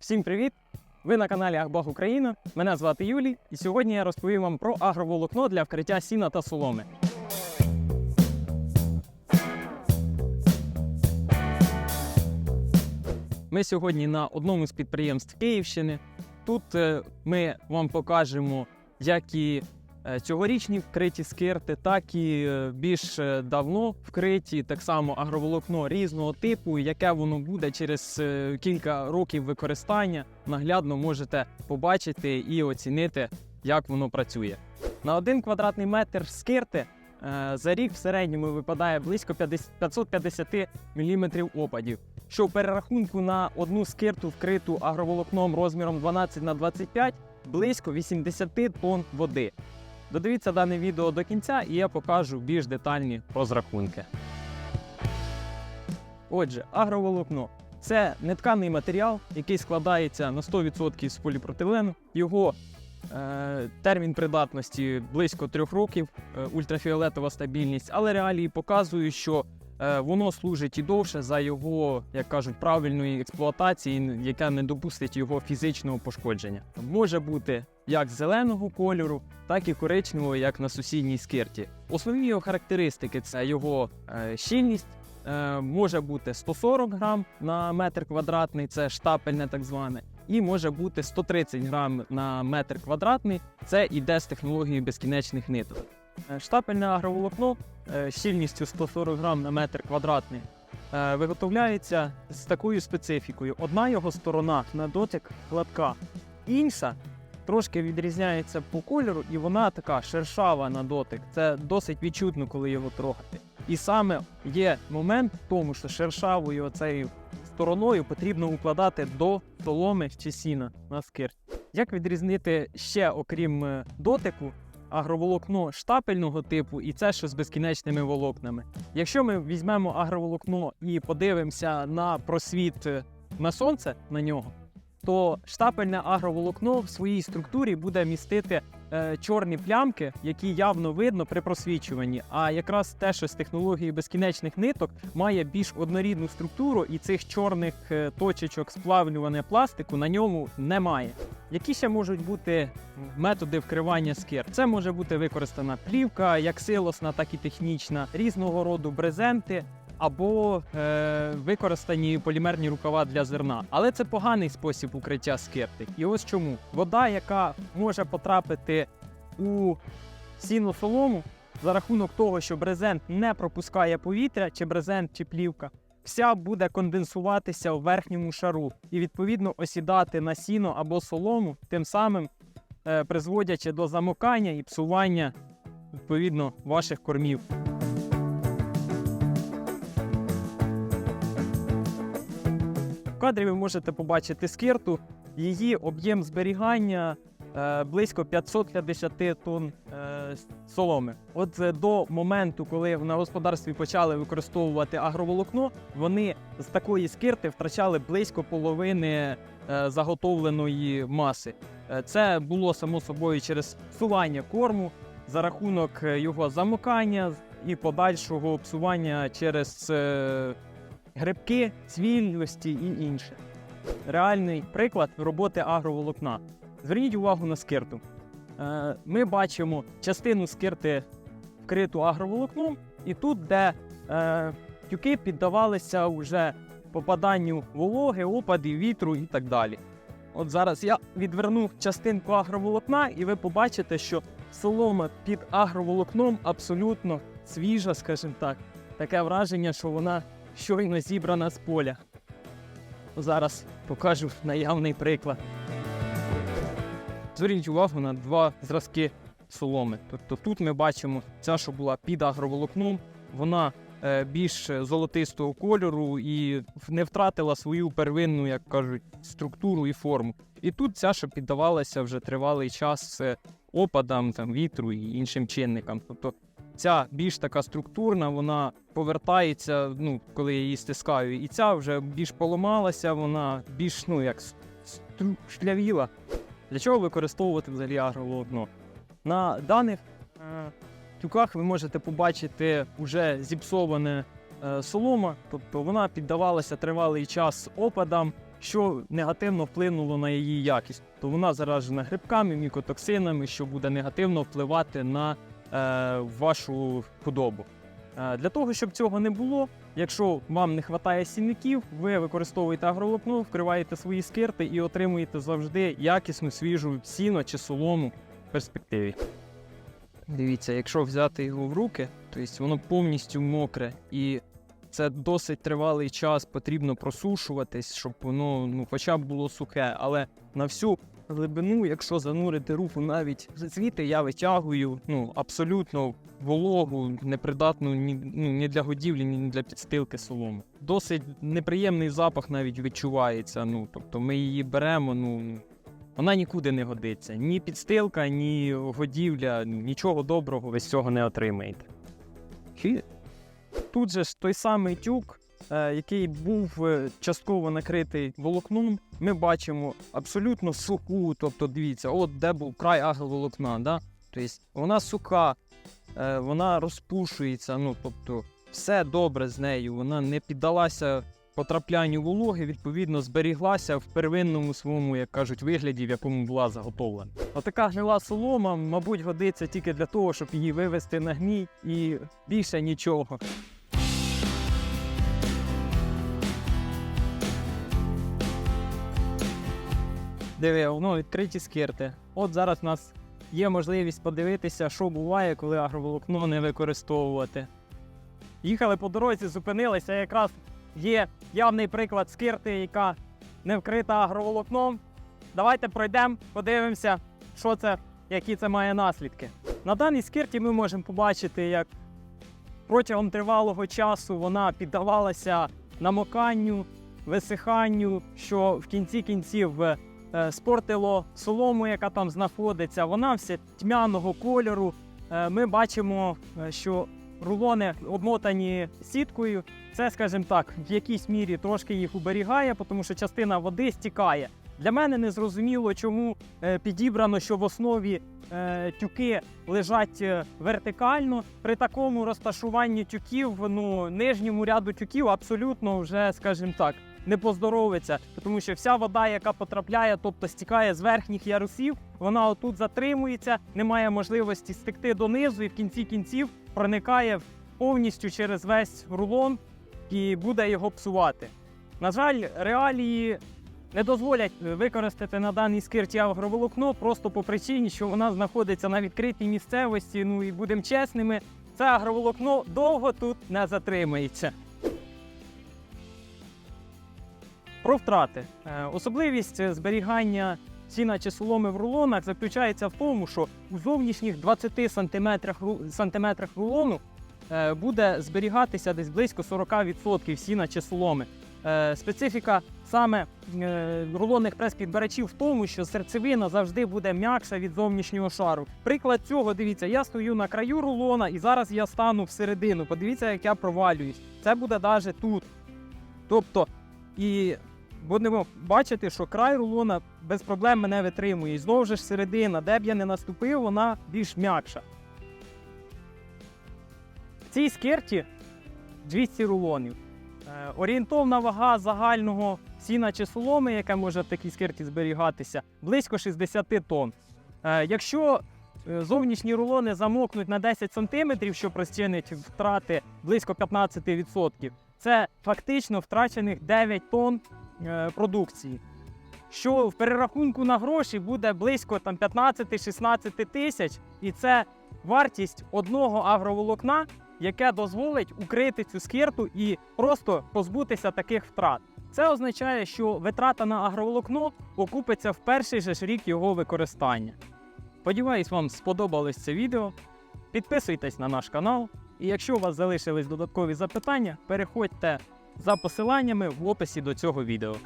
Всім привіт! Ви на каналі Ахбаг Україна. Мене звати Юлій, і сьогодні я розповім вам про агроволокно для вкриття сіна та соломи. Ми сьогодні на одному з підприємств Київщини. Тут е, ми вам покажемо, як і е, цьогорічні вкриті скирти, так і е, більш е, давно вкриті, так само агроволокно різного типу, яке воно буде через е, кілька років використання. Наглядно можете побачити і оцінити, як воно працює. На один квадратний метр скирти е, за рік в середньому випадає близько 50 550 мм опадів що в перерахунку на одну скирту, вкриту агроволокном розміром 12 на 25 близько 80 тонн води. Додивіться дане відео до кінця, і я покажу більш детальні розрахунки. Отже, агроволокно це нетканий матеріал, який складається на 100% з поліпропилену. Його е, термін придатності близько трьох років, е, ультрафіолетова стабільність, але реалії показують, що Воно служить і довше за його, як кажуть, правильної експлуатації, яка не допустить його фізичного пошкодження. Може бути як зеленого кольору, так і коричневого, як на сусідній скирті. Основні його характеристики це його е, щільність. е, Може бути 140 грам на метр квадратний, це штапельне так зване, і може бути 130 грам на метр квадратний. Це іде з технологією безкінечних ниток. Е, Штапельне агроволокно е, щільністю 140 грам на метр квадратний е, виготовляється з такою специфікою. Одна його сторона на дотик гладка, інша трошки відрізняється по кольору, і вона така шершава на дотик. Це досить відчутно, коли його трогати. І саме є момент в тому, що шершавою оцею стороною потрібно укладати до соломи чи сіна на скирт. Як відрізнити ще, окрім дотику, агроволокно штапельного типу і це що з безкінечними волокнами. Якщо ми візьмемо агроволокно і подивимося на просвіт е, на сонце на нього, то штапельне агроволокно в своїй структурі буде містити е, чорні плямки, які явно видно при просвічуванні. А якраз те, що з технології безкінечних ниток має більш однорідну структуру, і цих чорних е, точечок сплавлювання пластику на ньому немає. Які ще можуть бути методи вкривання скир? Це може бути використана плівка, як силосна, так і технічна, різного роду брезенти. Або е, використані полімерні рукава для зерна, але це поганий спосіб укриття скирти. І ось чому вода, яка може потрапити у сіну солому за рахунок того, що брезент не пропускає повітря, чи брезент, чи плівка, вся буде конденсуватися у верхньому шару і відповідно осідати на сіно або солому, тим самим е, призводячи до замокання і псування відповідно ваших кормів. Кадрі ви можете побачити скирту. Її об'єм зберігання е, близько 550 тонн е, соломи. От е, до моменту, коли на господарстві почали використовувати агроволокно, вони з такої скирти втрачали близько половини заготовленої маси. Це було само собою через псування корму за рахунок його замокання і подальшого псування через грибки, цвіллості і інше. Реальний приклад роботи агроволокна. Зверніть увагу на скирту. Е, Ми бачимо частину скирти вкриту агроволокном, і тут, де е, тюки піддавалися вже попаданню вологи, опадів, вітру і так далі. От зараз я відверну частинку агроволокна, і ви побачите, що солома під агроволокном абсолютно свіжа, скажімо так. Таке враження, що вона щойно зібрана з поля. Зараз покажу наявний приклад. Зверніть увагу на два зразки соломи. Тобто тут ми бачимо ця, що була під агроволокном, вона е, більш золотистого кольору і не втратила свою первинну, як кажуть, структуру і форму. І тут ця, що піддавалася вже тривалий час е, опадам, там, вітру і іншим чинникам. Тобто ця більш така структурна, вона повертається, ну, коли я її стискаю, і ця вже більш поламалася, вона більш ну, як стру- шлявіла. Для чого використовувати взагалі агроволокно? На даних е, тюках ви можете побачити вже зіпсоване е, солома, тобто вона піддавалася тривалий час опадам, що негативно вплинуло на її якість. То вона заражена грибками, мікотоксинами, що буде негативно впливати на вашу худобу. Е, Для того, щоб цього не було, якщо вам не вистачає сінників, ви використовуєте агроволокно, вкриваєте свої скирти і отримуєте завжди якісну свіжу сіно чи солому в перспективі. Дивіться, якщо взяти його в руки, то воно повністю мокре і це досить тривалий час, потрібно просушуватись, щоб воно ну, хоча б було сухе. Але на всю глибину, якщо занурити руку навіть звідти, я витягую ну, абсолютно вологу, непридатну ні, ну, ні для годівлі, ні для підстилки солому. Досить неприємний запах навіть відчувається. Ну, тобто ми її беремо, ну. Вона нікуди не годиться. Ні підстилка, ні годівля, нічого доброго ви з цього не отримаєте. Тут же ж той самий тюк, е, який був е, частково накритий волокном, ми бачимо абсолютно суху. Тобто, дивіться, от де був край агроволокна. Да? Тобто вона суха, е, вона розпушується. Ну, тобто, все добре з нею, вона не піддалася потраплянню вологи, відповідно, зберіглася в первинному своєму, як кажуть, вигляді, в якому була заготовлена. Отака гнила солома, мабуть, годиться тільки для того, щоб її вивести на гній і більше нічого. Диви, воно відкриті скирти. От зараз у нас є можливість подивитися, що буває, коли агроволокно не використовувати. Їхали по дорозі, зупинилися, якраз є явний приклад скирти, яка не вкрита агроволокном. Давайте пройдемо, подивимося, що це, які це має наслідки. На даній скирті ми можемо побачити, як протягом тривалого часу вона піддавалася намоканню, висиханню, що в кінці кінців е, спортило солому, яка там знаходиться. Вона вся тьмяного кольору. Е, Ми бачимо, е, що рулони обмотані сіткою. Це, скажімо так, в якійсь мірі трошки їх уберігає, тому що частина води стікає. Для мене не зрозуміло, чому е, підібрано, що в основі е, тюки лежать е, вертикально. При такому розташуванні тюків, ну нижньому ряду тюків абсолютно вже, скажімо так, не поздоровиться, тому що вся вода, яка потрапляє, тобто стікає з верхніх ярусів, вона отут затримується, немає можливості стекти донизу і в кінці кінців проникає повністю через весь рулон і буде його псувати. На жаль, реалії не дозволять використати на даній скирті агроволокно просто по причині, що вона знаходиться на відкритій місцевості. Ну і будемо чесними, це агроволокно довго тут не затримається. Про втрати. Е, Особливість зберігання сіна чи соломи в рулонах заключається в тому, що у зовнішніх 20 сантиметрах, сантиметрах рулону е, буде зберігатися десь близько 40% сіна чи соломи. Е, Специфіка саме рулонних прес-підбирачів в тому, що серцевина завжди буде м'якша від зовнішнього шару. Приклад цього, дивіться, я стою на краю рулона і зараз я стану всередину. Подивіться, як я провалююсь. Це буде навіть тут. Тобто, і будемо бачити, що край рулона без проблем мене витримує. І знову ж середина, де б я не наступив, вона більш м'якша. В цій скирті 200 рулонів. Е, Орієнтовна вага загального сіна чи соломи, яке може в такій скирті зберігатися, близько 60 тонн. Е, Якщо е, зовнішні рулони замокнуть на 10 см, що розчинить втрати близько 15%, це фактично втрачених 9 тонн продукції. Що в перерахунку на гроші буде близько там, 15-16 тисяч, і це вартість одного агроволокна, яке дозволить укрити цю скирту і просто позбутися таких втрат. Це означає, що витрата на агроволокно окупиться в перший же ж рік його використання. Сподіваюсь, вам сподобалось це відео. Підписуйтесь на наш канал. І якщо у вас залишились додаткові запитання, переходьте за посиланнями в описі до цього відео.